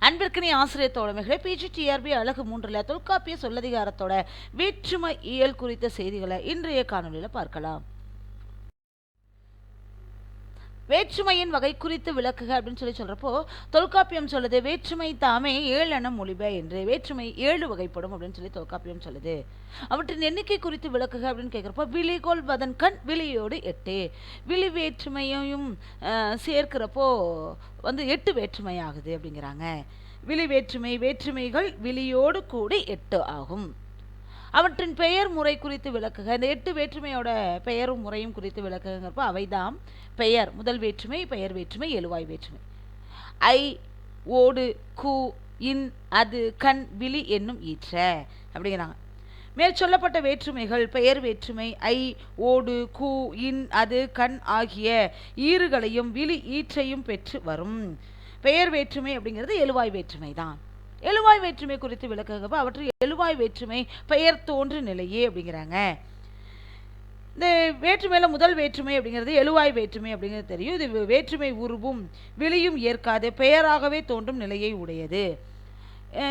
அன்பிற்கினி ஆசிரியர் தோழமைகளை பிஜிடிஆர்பி அழகு மூன்றில் தொல்காப்பிய சொல்லதிகாரத்தோட வேற்றுமை இயல் குறித்த செய்திகளை இன்றைய காணொலியில் பார்க்கலாம். வேற்றுமையின் வகை குறித்து விளக்குக அப்படின்னு சொல்லி சொல்கிறப்போ தொல்காப்பியம் சொல்லுது வேற்றுமை தாமே ஏழென மொழிப என்று வேற்றுமை ஏழு வகைப்படும் அப்படின்னு சொல்லி தொல்காப்பியம் சொல்லுது. அவற்றின் எண்ணிக்கை குறித்து விளக்குக அப்படின்னு கேட்குறப்போ விழிகோல் வதன் கண் விழியோடு எட்டு. விழி வேற்றுமையையும் சேர்க்கிறப்போ வந்து எட்டு வேற்றுமை ஆகுது அப்படிங்கிறாங்க. விழி வேற்றுமை வேற்றுமைகள் விழியோடு கூடி எட்டு ஆகும். அவற்றின் பெயர் முறை குறித்து விளக்குக. இந்த எட்டு வேற்றுமையோட பெயரும் முறையும் குறித்து விளக்குங்கிறப்ப அவைதாம். பெயர் முதல் வேற்றுமை பெயர் வேற்றுமை எழுவாய் வேற்றுமை. ஐ ஓடு கு இன் அது கண் விழி என்னும் ஈற்ற. அப்படிங்கிறாங்க. மேற் சொல்லப்பட்ட வேற்றுமைகள் பெயர் வேற்றுமை ஐ ஓடு கு இன் அது கண் ஆகிய ஈறுகளையும் விழி ஈற்றையும் பெற்று வரும். பெயர் வேற்றுமை அப்படிங்கிறது எழுவாய் வேற்றுமை தான் எழுவாய் வேற்றுமை குறித்து விளக்குகப்போ அவற்றில் எழுவாய் வேற்றுமை பெயர் தோன்று நிலையே அப்படிங்கிறாங்க. இந்த வேற்றுமையில் முதல் வேற்றுமை அப்படிங்கிறது எழுவாய் வேற்றுமை அப்படிங்கிறது தெரியும். இது வேற்றுமை உருவும் விழியும் ஏற்காது பெயராகவே தோன்றும் நிலையை உடையது.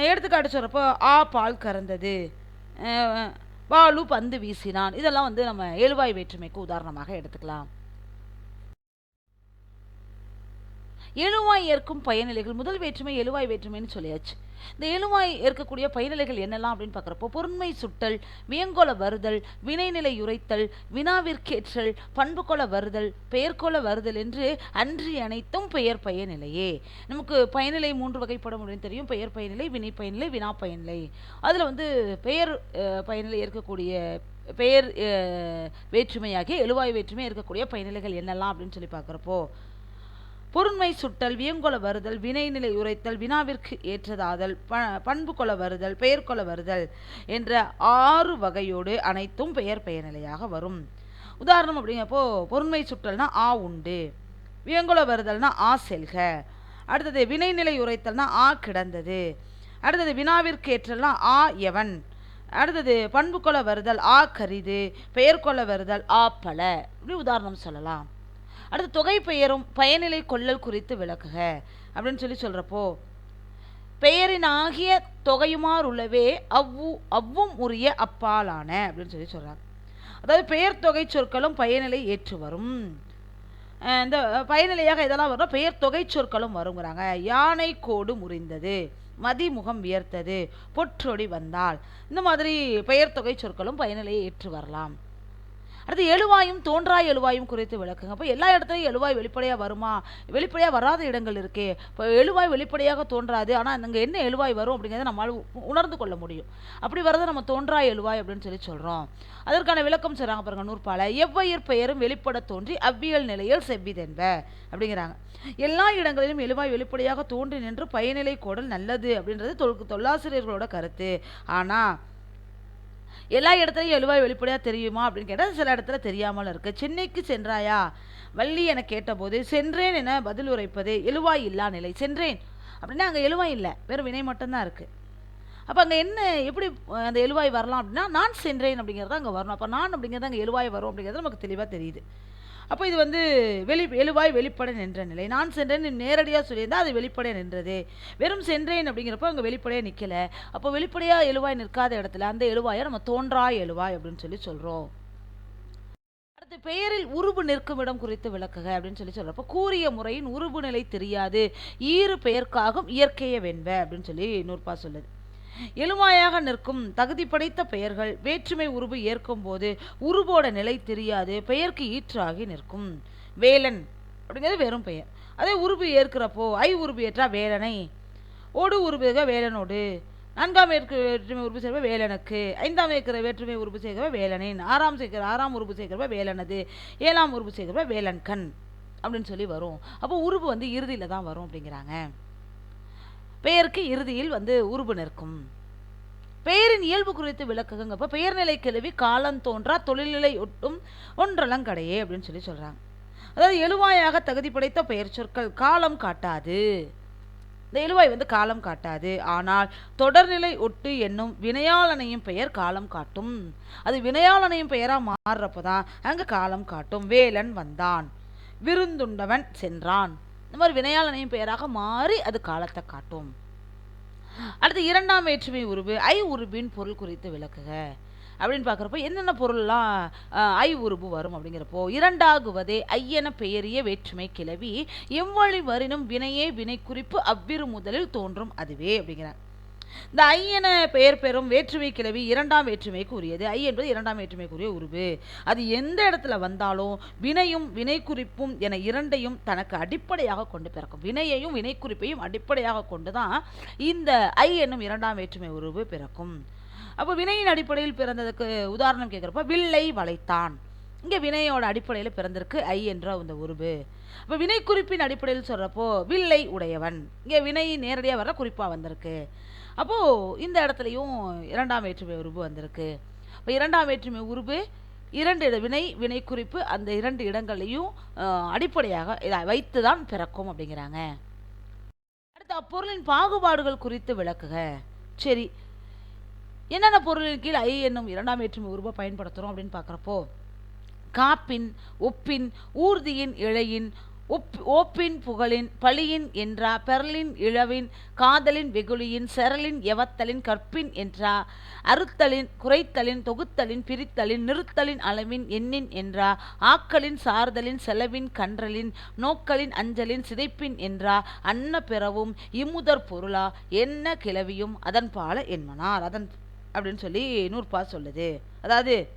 எடுத்துக்காட்டு சொல்கிறப்போ ஆ பால் கறந்தது பாலு பந்து வீசினான். இதெல்லாம் வந்து நம்ம எழுவாய் வேற்றுமைக்கு உதாரணமாக எடுத்துக்கலாம். எழுவாய் ஏற்கும் பயனிலைகள் முதல் வேற்றுமை எழுவாய் வேற்றுமைன்னு சொல்லியாச்சு. இந்த எழுவாய் ஏற்கக்கூடிய பயனிலைகள் என்னெல்லாம் அப்படின்னு பார்க்குறப்போ பொருண்மை சுட்டல் வியங்கோல வருதல் வினைநிலை உரைத்தல் வினாவிற்கேற்றல் பண்புக்கோள வருதல் பெயர்கோள வருதல் என்று அன்றி அனைத்தும் பெயர் பயனிலையே. நமக்கு பயனிலை மூன்று வகைப்படும் அப்படின்னு தெரியும். பெயர் பயனிலை வினை பயனிலை வினா பயனிலை. அதில் வந்து பெயர் பயனிலை ஏற்கக்கூடிய பெயர் அஹ், வேற்றுமையாகிய எழுவாய் வேற்றுமை இருக்கக்கூடிய பயனிலைகள் என்னெல்லாம் அப்படின்னு சொல்லி பார்க்குறப்போ பொருண்மை சுட்டல் வியங்கொல வருதல் வினைநிலை உரைத்தல் வினாவிற்கு ஏற்றதாதல் ப பண்பு கொல வருதல் பெயர் கொல வருதல் என்ற ஆறு வகையோடு அனைத்தும் பெயர் பெயர்நிலையாக வரும். உதாரணம் அப்படிங்கிறப்போ பொருண்மை சுட்டல்னா ஆ உண்டு வியங்கொல வருதல்னா ஆ செல்க அடுத்தது வினைநிலை உரைத்தல்னா ஆ கிடந்தது அடுத்தது வினாவிற்கு ஏற்றல்னா ஆ எவன் அடுத்தது பண்பு கொல வருதல் ஆ கரிது பெயர் கொல வருதல் ஆ பல இப்படி உதாரணம் சொல்லலாம். அடுத்து தொகை பெயரும் பயனிலை கொள்ளல் குறித்து விளக்குக. அப்படின்னு சொல்லி சொல்கிறப்போ பெயரினாகிய தொகையுமாறு உள்ளவே அவ்வு அவ்வும் உரிய அப்பாலான அப்படின்னு சொல்லி சொல்கிறாங்க அதாவது பெயர் தொகை சொற்களும் பயனிலை ஏற்று வரும். இந்த பயனிலையாக இதெல்லாம் வரும் பெயர் தொகை சொற்களும் வருங்கிறாங்க. யானை கோடு முறிந்தது மதிமுகம் வியர்த்தது பொற்றொடி வந்தால். இந்த மாதிரி பெயர் தொகை சொற்களும் பயனிலையை ஏற்று வரலாம். அடுத்து எழுவாயும் தோன்றாய் எழுவாயும் குறித்து விளக்குங்க. அப்போ எல்லா இடத்துலையும் எழுவாய் வெளிப்படையாக வருமா? வெளிப்படையாக வராத இடங்கள் இருக்கே. இப்போ எழுவாய் வெளிப்படையாக தோன்றாது. ஆனால் அங்கே என்ன எழுவாய் வரும் அப்படிங்கிறத நம்மளால் உணர்ந்து கொள்ள முடியும். அப்படி வரதை நம்ம தோன்றாய் எழுவாய் அப்படின்னு சொல்லி சொல்கிறோம் அதற்கான விளக்கம் சொல்கிறாங்க பாருங்க நூற்பால. எவ்வயிர் பெயரும் வெளிப்பட தோன்றி அவ்வியல் நிலையில் செவ்விதென்ப அப்படிங்கிறாங்க. எல்லா இடங்களிலும் எழுவாய் வெளிப்படையாக தோன்றி நின்று பயனிலை கோடல் நல்லது அப்படின்றது தொல் தொல்லாசிரியர்களோட கருத்து. ஆனால் எல்லா இடத்துலையும் எழுவாய் வெளிப்படையாக தெரியுமா அப்படின்னு கேட்டால் சில இடத்துல தெரியாமல் இருக்கு. சென்னைக்கு சென்றாயா? வள்ளி என கேட்டபோது சென்றேன் என பதில் உரைப்பது எழுவாய் இல்லா நிலை. சென்றேன். அப்படின்னா அங்கே எழுவாய் இல்லை. வெறும் வினை மட்டும்தான் இருக்கு. அப்போ அங்கே என்ன எப்படி அந்த எழுவாய் வரலாம் அப்படின்னா நான் சென்றேன் அப்படிங்கிறது அங்கே வரணும். அப்போ நான் அப்படிங்கிறது அங்கே எழுவாய் வரும் அப்படிங்கிறது நமக்கு தெளிவாக தெரியுது. அப்போ இது வந்து வெளி எழுவாய் வெளிப்பட நின்ற நிலை. நான் சென்றேன்னு நேரடியாக சொல்லியிருந்தால் அது வெளிப்படையாக நின்றது. வெறும் சென்றேன் அப்படிங்கிறப்போ அங்கே வெளிப்படையாக நிற்கலை அப்போ வெளிப்படையாக எழுவாய் நிற்காத இடத்துல அந்த எழுவாயை நம்ம தோன்றா எழுவாய் அப்படின்னு சொல்லி சொல்கிறோம் அடுத்து பெயரில் உருபு நிற்கும் இடம் குறித்து விளக்குக அப்படின்னு சொல்லி சொல்கிறப்ப கூறிய முறையின் உருபு நிலை தெரியாது. ஈறு பெயர்க்காகும் இயற்கையை வெண்ப அப்படின்னு சொல்லி நூற்பா சொல்லுது. எழுமாயாக நிற்கும் தகுதி படைத்த பெயர்கள் வேற்றுமை உருபு ஏற்கும் போது உருபோட நிலை தெரியாது பெயருக்கு ஈற்றாகி நிற்கும். வேலன் அப்படிங்கிறது வெறும் பெயர். அதே உருபு ஏற்கிறப்போ ஐ உருபு ஏற்றா வேலனை. ஓடு உருபுக வேலனோடு. நான்காம் ஏற்க வேற்றுமை உறுப்பு சேர்ப்ப வேலனுக்கு. ஐந்தாம் ஏற்கிற வேற்றுமை உறுப்பு சேர்க்கிறப்ப வேலனின். ஆறாம் சேர்க்கிற ஆறாம் உறுப்பு சேர்க்கிறப்ப வேலனது. ஏழாம் உறுப்பு சேர்க்கிறப்ப வேலன்கண் அப்படின்னு சொல்லி வரும். அப்போ உருவு வந்து இறுதியில் தான் வரும் அப்படிங்கிறாங்க. பெயருக்கு இறுதியில் வந்து உருபு நிற்கும். பெயரின் இயல்பு குறித்து விளக்குங்கப்போ பெயர்நிலை கிளவி காலம் தோன்றா தொழில்நிலை ஒட்டும் ஒன்றலங்கடையே அப்படின்னு சொல்லி சொல்கிறாங்க அதாவது எழுவாயாக தகுதி படைத்த பெயர் சொற்கள் காலம் காட்டாது. இந்த எழுவாய் வந்து காலம் காட்டாது. ஆனால் தொடர்நிலை ஒட்டு என்னும் வினையாளனையும் பெயர் காலம் காட்டும். அது வினையாளனையும் பெயராக மாறுறப்ப தான் அங்கே காலம் காட்டும். வேலன் வந்தான். விருந்துண்டவன் சென்றான். இந்த மாதிரி வினையாளனையும் பெயராக மாறி அது காலத்தை காட்டும். அடுத்து இரண்டாம் வேற்றுமை உருவு ஐ உருபின் பொருள் குறித்து விளக்குக. அப்படின்னு பார்க்குறப்போ என்னென்ன பொருள்லாம் ஐ உருபு வரும் அப்படிங்கிறப்போ இரண்டாகுவதே ஐயென பெயரிய வேற்றுமை கிளவி எவ்வழி வரினும் வினையே வினை குறிப்பு அவ்விரு முதலில் தோன்றும் அதுவே அப்படிங்கிறார். இந்த ஐ என பெயர் பெறும் வேற்றுமை கிளவி இரண்டாம் வேற்றுமைக்கு உரியது ஐ என்பது இரண்டாம் வேற்றுமைக்குரிய உருவு. அது எந்த இடத்துல வந்தாலும் வினையும் வினை குறிப்பும் என இரண்டையும் தனக்கு அடிப்படையாக கொண்டு பிறக்கும். வினையையும் வினை குறிப்பையும் அடிப்படையாக கொண்டு தான் இந்த ஐ என்னும் இரண்டாம் வேற்றுமை உருவு பிறக்கும். அப்போ வினையின் அடிப்படையில் பிறந்ததுக்கு உதாரணம் கேட்குறப்ப வில்லை வளைத்தான். இங்கே வினையோட அடிப்படையில் பிறந்திருக்கு ஐ என்ற அந்த உருவு. அப்போ வினை குறிப்பின் அடிப்படையில் சொல்கிறப்போ வில்லை உடையவன். இங்கே வினை நேரடியாக வர குறிப்பாக வந்திருக்கு. அப்போது இந்த இடத்துலையும் இரண்டாம் வேற்றுமை உருவு வந்திருக்கு. இப்போ இரண்டாம் வேற்றுமை உருவு இரண்டு இட வினை வினை குறிப்பு அந்த இரண்டு இடங்களையும் அடிப்படையாக இதை வைத்து தான் பிறக்கும் அப்படிங்கிறாங்க. அடுத்து அப்பொருளின் பாகுபாடுகள் குறித்து விளக்குக. சரி. என்னென்ன பொருளின் கீழ் ஐ என்னும் இரண்டாம் வேற்றுமை உருவாக பயன்படுத்துகிறோம் அப்படின்னு பார்க்குறப்போ காப்பின் ஒப்பின் ஊர்தியின் இழையின் உப் ஓப்பின் புகழின் பழியின் என்றா பெரலின் இழவின் காதலின் வெகுளியின் செரலின் எவத்தலின் கற்பின் என்றா அறுத்தலின் குறைத்தலின் தொகுத்தலின் பிரித்தலின் நிறுத்தலின் அளவின் எண்ணின் என்றா ஆக்களின் சார்தலின் செலவின் கன்றலின் நோக்களின் அஞ்சலின் சிதைப்பின் என்றா அன்ன பிறவும் இம்முதற் பொருளா என்ன கிளவியும் அதன் பால என்மனார் அதன் அப்படின்னு சொல்லி நூற்பா சொல்லுது. அதாவது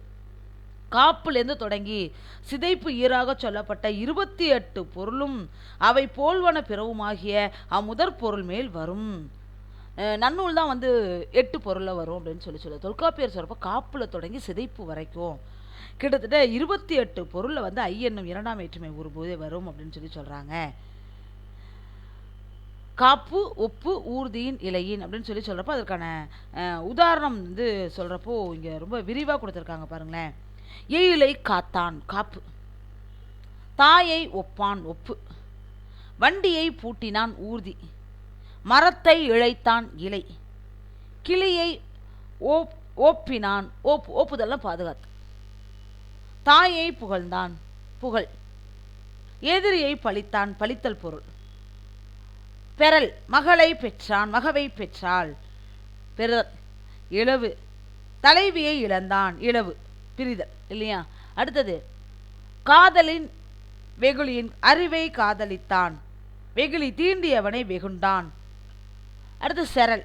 காப்புலேருந்து தொடங்கி சிதைப்பு ஈராக சொல்லப்பட்ட இருபத்தி எட்டு பொருளும் அவை போல்வன பிறவுமாகிய அம்முதற் பொருள் மேல் வரும். நன்னூல் தான் வந்து எட்டு பொருளில் வரும் அப்படின்னு சொல்லி சொல்லுது. தொல்காப்பியர் சொல்கிறப்ப காப்பில் தொடங்கி சிதைப்பு வரைக்கும் கிட்டத்தட்ட இருபத்தி எட்டு பொருளில் வந்து ஐ என்னும் இரண்டாம் வேற்றுமை உருபோதே வரும் அப்படின்னு சொல்லி சொல்கிறாங்க காப்பு ஒப்பு ஊர்தியின் இலையின் அப்படின்னு சொல்லி சொல்கிறப்போ அதற்கான உதாரணம் வந்து சொல்கிறப்போ இங்கே ரொம்ப விரிவாக கொடுத்துருக்காங்க பாருங்களேன். எயிலை காத்தான் காப்பு. தாயை ஒப்பான் ஒப்பு. வண்டியை பூட்டினான் ஊர்தி. மரத்தை இழைத்தான் இலை. கிளியை ஓப் ஓப்பினான் ஓப் ஓப்புதெல்லாம் பாதுகாத்து. தாயை புகழ்ந்தான் புகழ். எதிரியை பழித்தான் பழித்தல் பொருள். பெறல் மகளை பெற்றான் மகவை பெற்றாள். பெறல் இழவு தலைவியை இழந்தான் இழவு பிரிதல் இல்லையா? அடுத்தது காதலின் வெகுளியின் அறிவை காதலித்தான். வெகுளி தீண்டியவனை வெகுண்டான். அடுத்து செரல்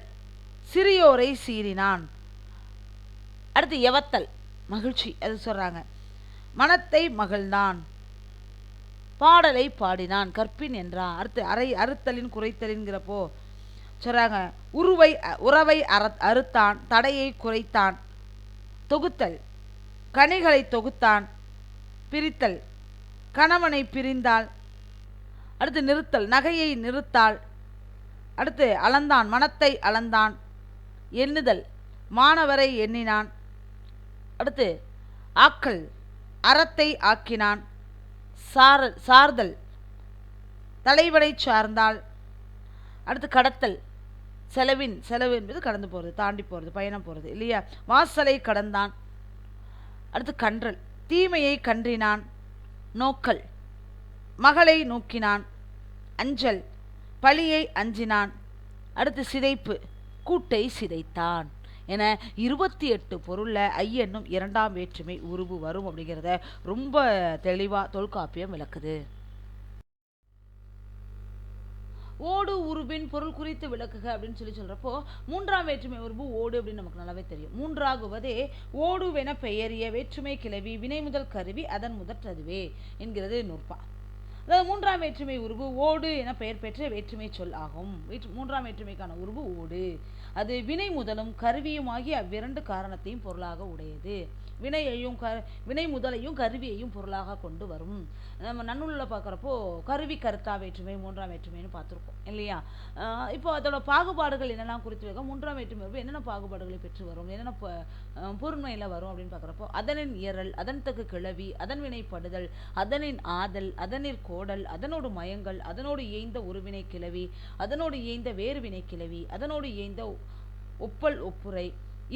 சிறியோரை சீறினான். அடுத்து எவத்தல் மகிழ்ச்சி அது சொல்கிறாங்க மனத்தை மகிழ்ந்தான். பாடலை பாடினான் கற்பின் என்றான் அடுத்து அறை அறுத்தலின் குறைத்தலின்கிறப்போ சொல்கிறாங்க உருவை உறவை அற அறுத்தான் தடையை குறைத்தான். தொகுத்தல் கனிகளை தொகுத்தான். பிரித்தல். கணவனை பிரிந்தாள். அடுத்து நிறுத்தல். நகையை நிறுத்தாள். அடுத்து அளந்தான். மனத்தை அளந்தான். எண்ணுதல். மாணவரை எண்ணினான். அடுத்து ஆக்கல் அறத்தை ஆக்கினான். சார சார்தல். தலைவனை சார்ந்தால் அடுத்து கடத்தல். செலவின் செலவு என்பது கடந்து போகிறது தாண்டி போகிறது பயணம் போகிறது இல்லையா? வாசலை கடந்தான். அடுத்து கன்றல். தீமையை கன்றினான் நோக்கல். மகளை நோக்கினான் அஞ்சல். பழியை அஞ்சினான். அடுத்து சிதைப்பு. கூட்டை சிதைத்தான். என இருபத்தி எட்டு பொருளில் ஐயனும் இரண்டாம் வேற்றுமை உருவு வரும் அப்படிங்கிறத ரொம்ப தெளிவாக தொல்காப்பியம் விளக்குது. ஓடு உருவின் பொருள் குறித்து விளக்குக அப்படின்னு சொல்லி சொல்கிறப்போ மூன்றாம் வேற்றுமை உருவு ஓடு அப்படின்னு நமக்கு நல்லாவே தெரியும். மூன்றாகுவதே ஓடுவென பெயரிய வேற்றுமை கிளவி வினை முதல் கருவி அதன் முதற்றதுவே என்கிறது நூற்பா. அதாவது மூன்றாம் வேற்றுமை உருவு ஓடு என பெயர் பெற்ற வேற்றுமை சொல் ஆகும். வேற்று மூன்றாம் வேற்றுமைக்கான உருவு ஓடு. அது வினை முதலும் கருவியுமாகி அவ்விரண்டு காரணத்தையும் பொருளாக உடையது. வினையையும் க வினை முதலையும் கருவியையும் பொருளாக கொண்டு வரும். நம்ம நன்னூலில் பார்க்குறப்போ கருவி கருத்தா வேற்றுமை மூன்றாம் வேற்றுமைன்னு பார்த்துருக்கோம் இல்லையா? இப்போ அதோட பாகுபாடுகள் என்னெல்லாம் குறித்து வைக்க மூன்றாம் வேற்றுமை உருவு என்னென்ன பாகுபாடுகளை பெற்று வரும்? என்னென்ன ப- பொருண்மையில் வரும் அப்படின்னு பார்க்குறப்போ அதனின் இயறல் அதன் தகு கிளவி அதன் வினைப்படுதல் அதனின் ஆதல் அதனிற் கோடல் அதனோடு மயங்கள் அதனோடு இயைந்த ஒருவினை கிளவி அதனோடு இயைந்த வேறு வினை கிளவி அதனோடு இயைந்த ஒப்பல் ஒப்புரை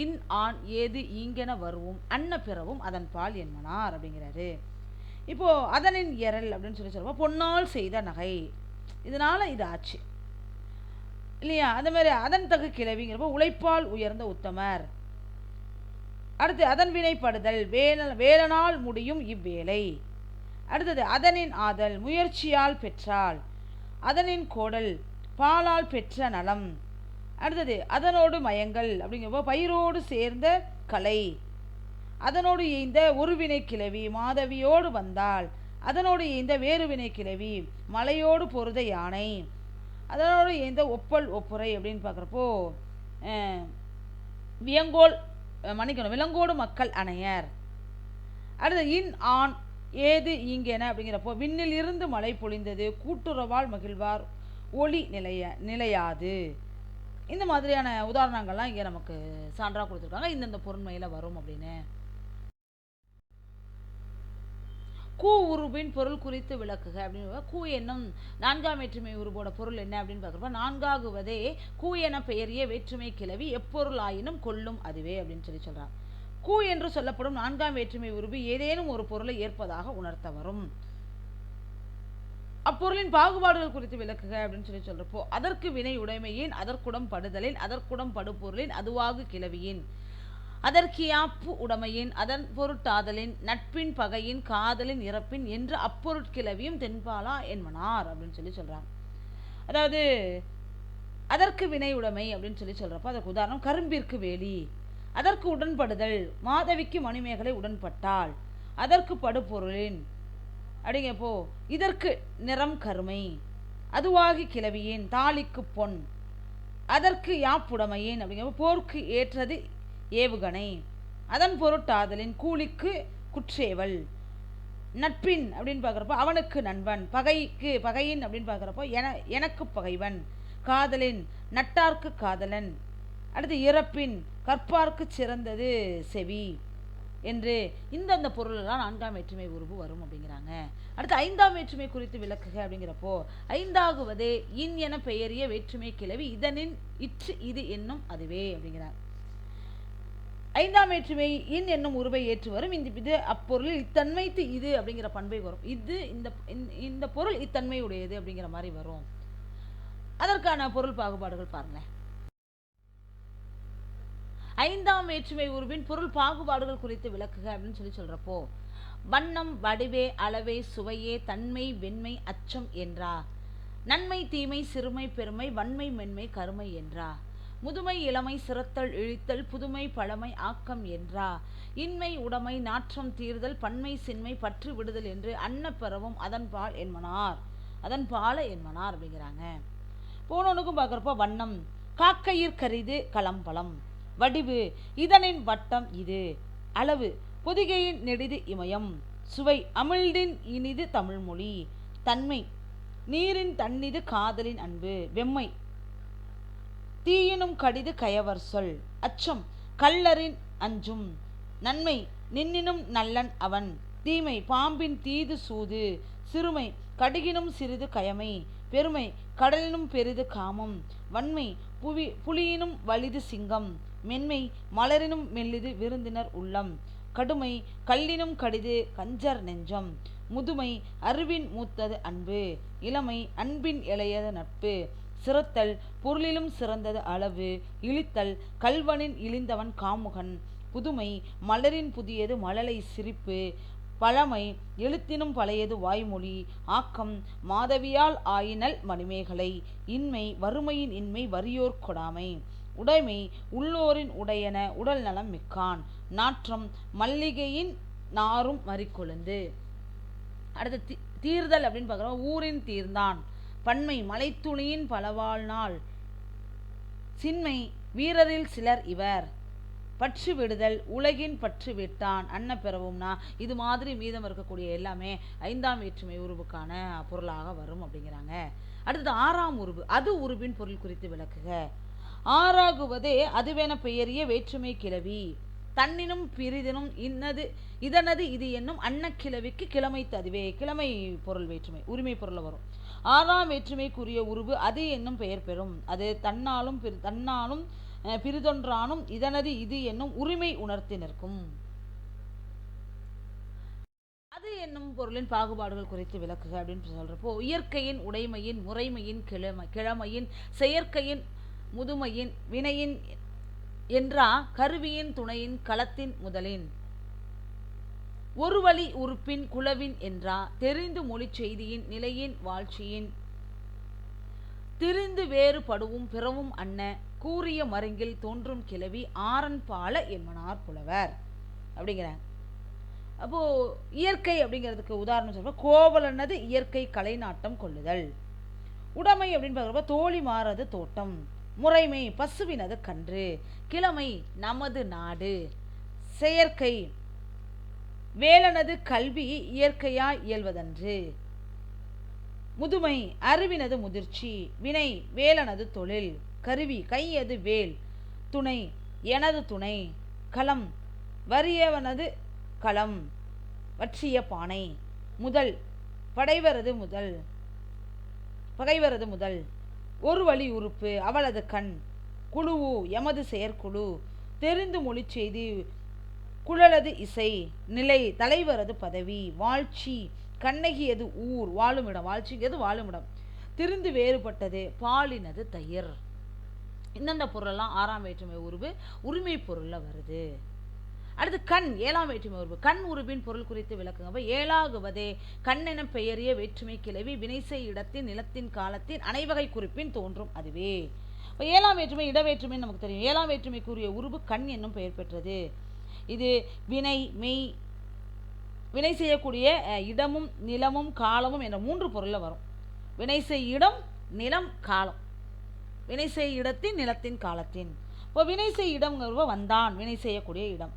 இன் ஆண் ஏது ஈங்கென வருவும் அன்ன பிறவும் அதன் பால் என்மனார் அப்படிங்கிறாரு. இப்போது அதனின் எரல் அப்படின்னு சொல்லி சொல்லுவோம். பொன்னால் செய்த நகை. இதனால் இது ஆச்சு. இல்லையா? அந்த மாதிரி அதன் தகு கிளவிங்கிறப்போ உழைப்பால் உயர்ந்த உத்தமர். அடுத்து அதன் வினைப்படுதல் வேல வேலனால் முடியும் இவ்வேலை அடுத்தது அதனின் ஆதல் முயற்சியால் பெற்றால். அதனின் கோடல் பாலால் பெற்ற நலம். அடுத்தது அதனோடு மயங்கள் அப்படிங்கிறப்போ பயிரோடு சேர்ந்த கலை. அதனோடு இயந்த ஒருவினை கிளவி மாதவியோடு வந்தால் அதனோடு இயந்த வேறுவினை கிளவி மலையோடு பொருத யானை. அதனோடு இயந்த ஒப்பல் ஒப்புரை அப்படின்னு பார்க்குறப்போ வியங்கோல் மன்னிக்கணும் விலங்கோடு மக்கள் அணையர். அடுத்தது இன் ஆண் ஏது இங்கென அப்படிங்கிறப்போ விண்ணில் இருந்து மழை பொழிந்தது கூட்டுறவால் மகிழ்வார் ஒளி நிலைய நிலையாது. இந்த மாதிரியான உதாரணங்கள்லாம் இங்கே நமக்கு சான்றாக கொடுத்துருக்காங்க. இந்தந்த பொருண்மையில் வரும் அப்படின்னு. கூ உருபின் பொருள் குறித்து விளக்குக அப்படின்னு. கூ என்னும் நான்காம் வேற்றுமை உருவோட பொருள் என்ன அப்படின்னு பார்க்குறப்ப நான்காகுவதே கூ என பெயரிய வேற்றுமை கிளவி எப்பொருள் ஆயினும் கொள்ளும் அதுவே அப்படின்னு சொல்லி சொல்கிறான் கூ என்று சொல்லப்படும் நான்காம் வேற்றுமை உருவு ஏதேனும் ஒரு பொருளை ஏற்பதாக உணர்த்த வரும் அப்பொருளின் பாகுபாடுகள் குறித்து விளக்குக அப்படின்னு சொல்லி சொல்கிறப்போ அதற்கு வினை உடைமையின் அதற்குடம் படுதலின் அதற்குடம் படுபொருளின் அதுவாகு கிளவியின். அதற்கியாப்பு உடைமையின் அதன் பொருட்டாதலின் நட்பின் பகையின் காதலின் இறப்பின் என்று அப்பொருட்கிளவியும் தென்பாலா என்பனார் அப்படின்னு சொல்லி சொல்கிறாங்க அதாவது அதற்கு வினை உடைமை அப்படின்னு சொல்லி சொல்கிறப்போ அதற்கு உதாரணம் கரும்பிற்கு வேலி அதற்கு உடன்படுதல் மாதவிக்கு மணிமேகலை உடன்பட்டாள் அதற்கு படுபொருளின் அப்படிங்கப்போ இதற்கு நிறம் கருமை. அதுவாகி கிளவியேன் தாலிக்கு பொன். அதற்கு யாப்புடமையேன் அப்படிங்கிறப்போ போர்க்கு ஏற்றது ஏவுகணை. அதன் பொருட்டாதலின் கூலிக்கு குற்றேவல். நட்பின் அப்படின்னு பார்க்குறப்போ அவனுக்கு நண்பன். பகைக்கு பகையின் அப்படின்னு பார்க்குறப்போ என எனக்கு பகைவன். காதலின் நட்டார்க்கு காதலன். அடுத்து இறப்பின் கற்பார்க்கு சிறந்தது செவி. என்று இந்தந்த பொருளெல்லாம் நான்காம் வேற்றுமை உருவு வரும் அப்படிங்கிறாங்க. அடுத்து ஐந்தாம் வேற்றுமை குறித்து விளக்குக அப்படிங்கிறப்போ ஐந்தாகுவதே இன் என பெயரிய வேற்றுமை கிளவி இதனின் இற்று இது என்னும் அதுவே அப்படிங்கிறார். ஐந்தாம் வேற்றுமை இன் என்னும் உருவை ஏற்று வரும். இந்த இது அப்பொருளில் இத்தன்மைத்து இது அப்படிங்கிற பண்பை வரும். இது இந்த இந்த- இந்த பொருள் இத்தன்மையுடையது அப்படிங்கிற மாதிரி வரும். அதற்கான பொருள் பாகுபாடுகள் பாருங்களேன். ஐந்தாம் வேற்றுமை உருவின் பொருள் பாகுபாடுகள் குறித்து விளக்குக அப்படின்னு சொல்லி சொல்கிறப்போ வண்ணம் வடிவே அளவே சுவையே தன்மை வெண்மை அச்சம் என்றா? நன்மை தீமை சிறுமை பெருமை வன்மை மென்மை கருமை என்றா? முதுமை இளமை சிறத்தல் இழித்தல் புதுமை பழமை ஆக்கம் என்றா? இன்மை உடைமை நாற்றம் தீர்தல் பன்மை சின்மை பற்று விடுதல் என்று அன்னப்பெறவும் அதன் பால் என்மனார் அதன் பால என்மனார் அப்படிங்கிறாங்க. போனவனுக்கும் பார்க்குறப்போ வண்ணம் காக்கையிற் கரிது களம்பலம் வடிவு. இதனின் வட்டம் இது. அளவு. பொதிகையின் நெடிது இமயம். சுவை. அமிழ்தின் இனிது தமிழ்மொழி தன்மை. நீரின் தன்னிது காதலின் அன்பு. வெம்மை. தீயினும் கடிது கயவர் சொல். அச்சம். கள்ளரின் அஞ்சும். நன்மை. நின்னினும் நல்லன் அவன். தீமை. பாம்பின் தீது சூது. சிறுமை. கடுகினும் சிறிது கயமை. பெருமை. கடலினும் பெரிது காமம். வன்மை. புவி புலியினும் வலிது சிங்கம். மென்மை மலரினும் மெல்லிது விருந்தினர் உள்ளம். கடுமை கல்லினும் கடிது கஞ்சர் நெஞ்சம். முதுமை அறிவின் மூத்தது அன்பு. இளமை அன்பின் இளையது நட்பு. சிறத்தல் பொருளிலும் சிறந்தது அளவு. இழித்தல் கல்வனின் இழிந்தவன் காமுகன். புதுமை மலரின் புதியது மழலை சிரிப்பு. பழமை எழுத்தினும் பழையது வாய்மொழி. ஆக்கம் மாதவியால் ஆயினல் மணிமேகலை. இன்மை வறுமையின் இன்மை வறியோர் கொடாமை. உடைமை உள்ளோரின் உடையன உடல் நலம் மிக்கான். நாற்றம் மல்லிகையின் நாரும் மறிக்கொழுந்து அடுத்து தீ- தீர்தல் அப்படின்னு பார்க்குறோம். ஊரின் தீர்ந்தான். பன்மை மலைத்துணியின் பலவாழ் நாள் சின்மை வீரரில் சிலர் இவர். பற்று விடுதல் உலகின் பற்று விட்டான். அன்ன பெறவும்னா இது மாதிரி மீதம் இருக்கக்கூடிய எல்லாமே ஐந்தாம் வேற்றுமை உருவுக்கான பொருளாக வரும் அப்படிங்கிறாங்க. அடுத்தது ஆறாம் உருவு. அது உருவின் பொருள் குறித்து விளக்குக. ஆறாகுவதே அதுவென பெயரிய வேற்றுமை கிளவி தன்னினும் பிரிதினும் இன்னது இதனது இது என்னும் அன்னக்கிழவிக்கு கிழமை ததுவே கிழமை பொருள் வேற்றுமை உரிமை பொருள் வரும். ஆறாம் வேற்றுமைக்குரிய உருவு அது என்னும் பெயர் பெறும். அது தன்னாலும் பிரி- தன்னாலும் பிரிதொன்றானும் பிறிதொன்றானும் இதனது இது என்னும் உரிமை உணர்த்தி நிற்கும். அது என்னும் பொருளின் பாகுபாடுகள் குறித்து விளக்குக அப்படின்னு சொல்கிறப்போ இயற்கையின் உடைமையின் முறைமையின் கிழமை கிழமையின் செயற்கையின் முதுமையின் வினையின் என்றா கருவியின் துணையின் களத்தின் முதலின். ஒரு வழி உறுப்பின் குலவின் என்றா தெரிந்து மொழிச் செய்தியின் நிலையின் வாழ்ச்சியின். திரிந்து வேறுபடுவும் பிறவும் அன்ன கூறிய மருங்கில் தோன்றும் கிளவி ஆரன் பால எம்மனார் புலவர். அப்படிங்கிறாங்க. அப்போ இயற்கை அப்படிங்கிறதுக்கு உதாரணம் சொல்றப்ப கோவலன்னது இயற்கை கலைநாட்டம் கொள்ளுதல். உடைமை அப்படின்னு பார்க்குறப்ப தோழி மாறது தோட்டம். முறைமை பசுவினது கன்று கிழமை நமது நாடு. செயற்கை வேலனது கல்வி இயற்கையா இயல்வதன்று. முதுமை அறிவினது முதிர்ச்சி வினை வேலனது தொழில் கருவி கையது வேல் துணை எனது துணை களம் வறியவனது களம் வற்றிய பானை முதல் படைவரது முதல் பகைவரது முதல். ஒரு வழி உறுப்பு அவளது கண். குழுவு எமது செயற்குழு. தெரிந்து மொழி செய்தி குழலது இசை. நிலை தலைவரது பதவி. வாழ்ச்சி கண்ணகியது ஊர்? வாழுமிடம் வாழ்ச்சிங்கிறது வாழுமிடம் திருந்து வேறுபட்டது பாலினது தயிர். இந்தந்த பொருளெல்லாம் ஆறாம் வேற்றுமை உருவு உரிமை பொருளில் வருது. அடுத்து கண் ஏழாம் வேற்றுமை உருவு கண் உருவின் பொருள் குறித்து விளக்குங்க அப்ப ஏழாகுவதே கண் என பெயரிய வேற்றுமை கிளவி வினைசை இடத்தின் நிலத்தின் காலத்தின் அனைவகை குறிப்பின் தோன்றும் அதுவே. இப்போ ஏழாம் வேற்றுமை இடவேற்றுமை நமக்கு தெரியும். ஏழாம் வேற்றுமைக்குரிய உருவு கண் என்னும் பெயர் பெற்றது. இது வினை மெய் வினை செய்யக்கூடிய இடமும் நிலமும் காலமும் என்ற மூன்று பொருளில் வரும். வினை செய் இடம் நிலம் காலம். வினை செய் இடத்தின் நிலத்தின் காலத்தின். இப்போ வினை செய் இடம் வந்தான். வினை செய்யக்கூடிய இடம்.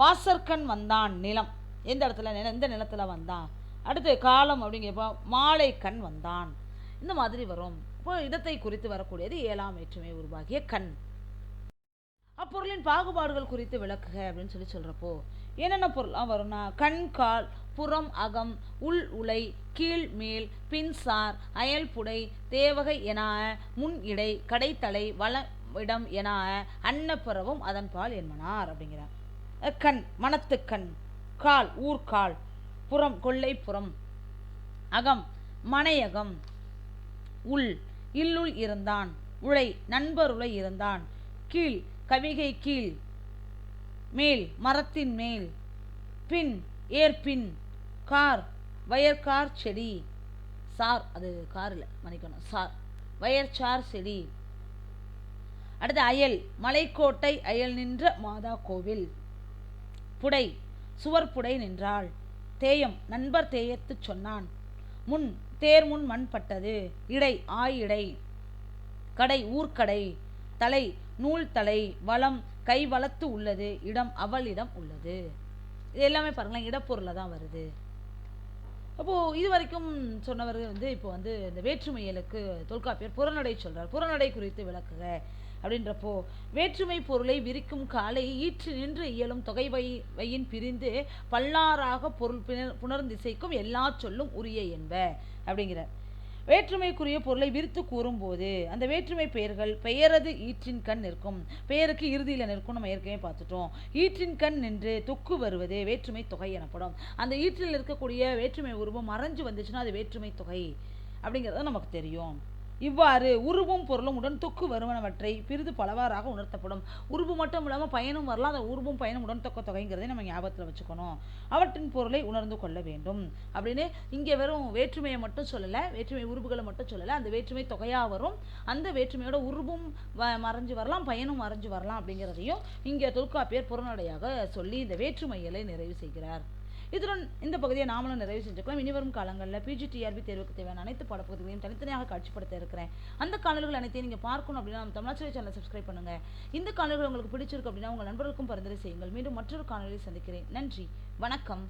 வாசற்கண் வந்தான் நிலம். எந்த இடத்துல? நில எந்த நிலத்தில் வந்தான்? அடுத்து காலம் அப்படிங்கிறப்போ மாலை கண் வந்தான். இந்த மாதிரி வரும். இப்போ இடத்தை குறித்து வரக்கூடியது ஏழாம் வேற்றுமை உருவாகிய கண். அப்பொருளின் பாகுபாடுகள் குறித்து விளக்குக அப்படின்னு சொல்லி சொல்கிறப்போ என்னென்ன பொருள்லாம் வரும்னா கண் கால் புறம் அகம் உள் உலை கீழ் மேல் பின்சார் அயல்புடை தேவகை என முன் இடை கடைத்தலை வள இடம் என அன்னப்பறவும் அதன்பால் என்பனார் என்மனார் அப்படிங்கிறார். கண் மனத்துக்கண் கால் ஊர்கால் புறம் கொல்லைப்புறம் அகம் மனையகம் உள் இல்லுள் இருந்தான் உழை நண்பருளை இருந்தான் கீழ் கவிகை கீழ் மேல் மரத்தின் மேல் பின் ஏற்பின் கார் வயற்கார் செடி சார் அது காரில் மன்னிக்கணும் சார் வயற்சார் செடி. அடுத்து அயல் மலைக்கோட்டை அயல் நின்ற மாதா கோவில். புடை சுவர் புடை நின்றாள். தேயம் நண்பர் தேயத்துச் சொன்னான். முன் தேர் முன் மண் பட்டது. இடை ஆய் இடை. கடை ஊர்க்கடை தலை நூல் தலை. வளம் கை வளத்து உள்ளது. இடம் அவளிடம் உள்ளது. இது எல்லாமே பாருங்களேன் இடப்பொருளில் தான் வருது. அப்போது இது வரைக்கும் சொன்னவர் வந்து இப்போ வந்து இந்த வேற்றுமையலுக்கு தொல்காப்பியர் புறநடை சொல்கிறார் புறநடை குறித்து விளக்குக. அப்படின்றப்போ வேற்றுமை பொருளை விரிக்கும் காலை ஈற்று நின்று இயலும் தொகை வை வையின் பிரிந்து பல்லாறாக பொருள் பிணர் புணர்ந்திசைக்கும் எல்லா சொல்லும் உரிய என்ப அப்படிங்கிறார். வேற்றுமைக்குரிய பொருளை விரித்து கூறும்போது அந்த வேற்றுமை பெயர்கள் பெயரது ஈற்றின் கண் நிற்கும். பெயருக்கு இறுதியில் நிற்கும் நம்ம ஏற்கனவே பார்த்துட்டோம். ஈற்றின் கண் நின்று தொக்கு வருவது வேற்றுமை தொகை எனப்படும். அந்த ஈற்றில் இருக்கக்கூடிய வேற்றுமை உருவம் மறைஞ்சு வந்துச்சுன்னா அது வேற்றுமை தொகை அப்படிங்கிறது நமக்கு தெரியும். இவ்வாறு உருவும் பொருளும் உடன் தொக்கு வருவனவற்றை பிரிது பலவாறாக உணர்த்தப்படும். உருவு மட்டும் இல்லாமல் பயனும் வரலாம். அந்த உருவும் பயனும் உடன் தொக்க தொகைங்கிறதை நம்ம ஞாபகத்தில் வச்சுக்கணும். அவற்றின் பொருளை உணர்ந்து கொள்ள வேண்டும். அப்படின்னு இங்கே வெறும் வேற்றுமையை மட்டும் சொல்லலை வேற்றுமை உருவுகளை மட்டும் சொல்லலை. அந்த வேற்றுமை தொகையாக வரும். அந்த வேற்றுமையோட உருவும் வ மறைஞ்சு வரலாம் பயனும் மறைஞ்சு வரலாம் அப்படிங்கிறதையும் இங்கே தொல்காப்பியர் புறநடையாக சொல்லி இந்த வேற்றுமைகளை நிறைவு செய்கிறார். இதுடன் இந்த பகுதியை நாமளும் நிறைவு செஞ்சுக்கலாம். இனிவரும் காலங்களில் பிஜிடிஆர்பி தேர்வுக்கு தேவையான அனைத்து பாடப்பகுதிகளையும் தனித்தனியாக காட்சிப்படுத்த இருக்கிறேன். அந்த காணொலிகள் அனைத்தையும் நீங்கள் பார்க்கணும் அப்படின்னா நம்ம தமிழாச்சரி சேனலை சப்ஸ்கிரைப் பண்ணுங்கள் இந்த காணொலிகள் உங்களுக்கு பிடிச்சிருக்கு அப்படின்னா உங்கள் நண்பர்களுக்கும் பரிந்துரை செய்யுங்கள். மீண்டும் மற்றொரு காணொலியை சந்திக்கிறேன். நன்றி. வணக்கம்.